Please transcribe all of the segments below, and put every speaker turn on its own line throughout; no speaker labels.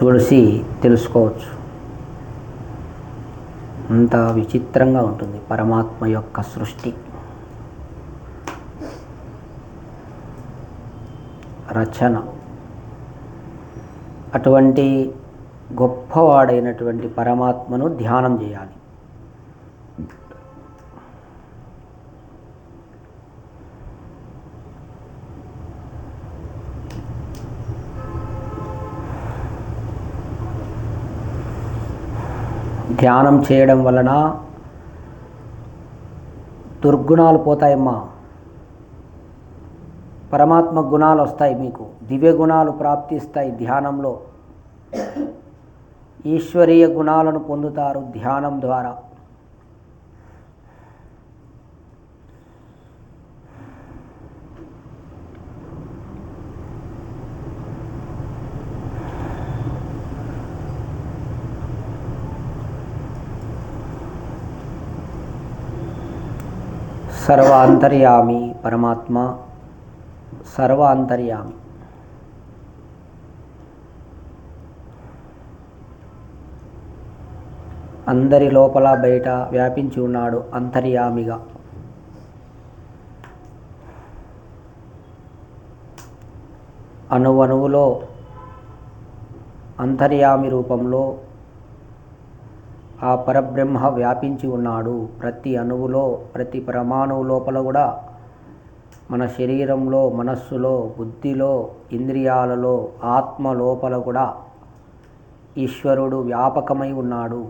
తులసి తెలుసుకోవచ్చు. అంత విచిత్రంగా ఉంటుంది పరమాత్మ యొక్క సృష్టి. రచన. అటువంటి గొప్పవాడైనటువంటి పరమాత్మను ధ్యానం చేయాలి. ధ్యానం చేయడం వలన దుర్గుణాలు పోతాయమ్మా. పరమాత్మ గుణాలు వస్తాయి మీకు. దివ్య గుణాలు ప్రాప్తిస్తాయి ధ్యానంలో. ఈశ్వరీయ గుణాలను పొందుతారు ధ్యానం ద్వారా. సర్వ అంతర్యామి పరమాత్మ సర్వాంతర్యామి. అందరి లోపల బయట వ్యాపించి ఉన్నాడు అంతర్యామిగా. అణువణువులో అంతర్యామి రూపంలో ఆ పరబ్రహ్మ వ్యాపించి ఉన్నాడు. ప్రతి అణువులో ప్రతి పరమాణువు లోపల కూడా మన శరీరంలో మనస్సులో బుద్ధిలో ఇంద్రియాలలో ఆత్మ లోపల కూడా ఈశ్వరుడు వ్యాపకమై ఉన్నాడు.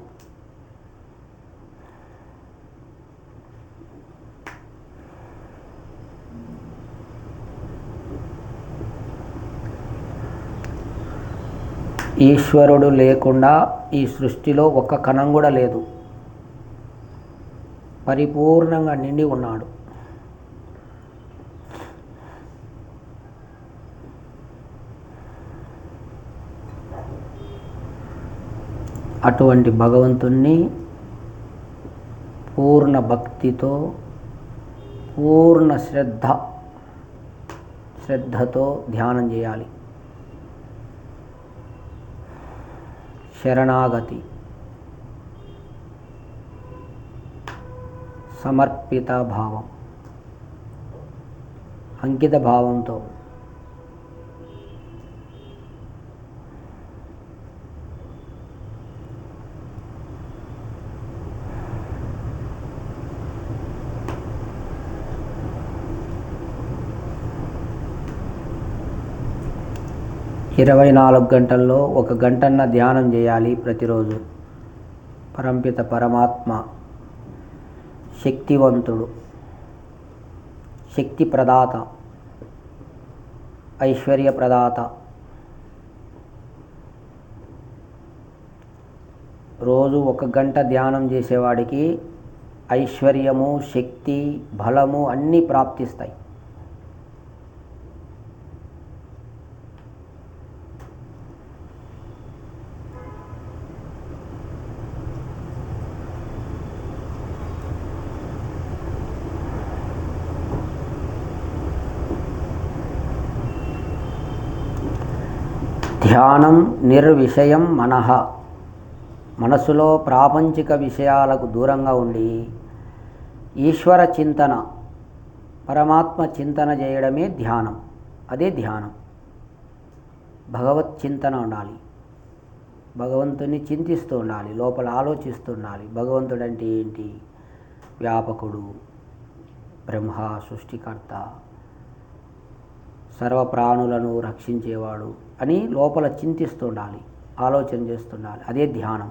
ఈశ్వరుడు లేకుండా ఈ సృష్టిలో ఒక్క కణం కూడా లేదు. పరిపూర్ణంగా నిండి ఉన్నాడు. అటువంటి భగవంతుణ్ణి పూర్ణ భక్తితో పూర్ణ శ్రద్ధ శ్రద్ధతో ధ్యానం చేయాలి. శరణాగతి. సమర్పిత భావం. అంకిత భావంతో ఇరవై నాలుగు గంటల్లో ఒక గంటన్న ధ్యానం చేయాలి ప్రతిరోజు. పరంపిత పరమాత్మ శక్తివంతుడు శక్తి ప్రదాత ఐశ్వర్య ప్రదాత రోజు ఒక గంట ధ్యానం చేసేవాడికి ఐశ్వర్యము శక్తి బలము అన్నీ ప్రాప్తిస్తాయి. ధ్యానం నిర్విషయం మనః. మనసులో ప్రాపంచిక విషయాలకు దూరంగా ఉండి ఈశ్వర చింతన పరమాత్మ చింతన చేయడమే ధ్యానం. అదే ధ్యానం. భగవత్ చింతన ఉండాలి. భగవంతుని చింతిస్తూ ఉండాలి లోపల ఆలోచిస్తూ ఉండాలి. భగవంతుడు అంటే ఏంటి? వ్యాపకుడు బ్రహ్మ సృష్టికర్త సర్వ ప్రాణులను రక్షించేవాడు అని లోపల చింతిస్తుండాలి ఆలోచన చేస్తుండాలి. అదే ధ్యానం.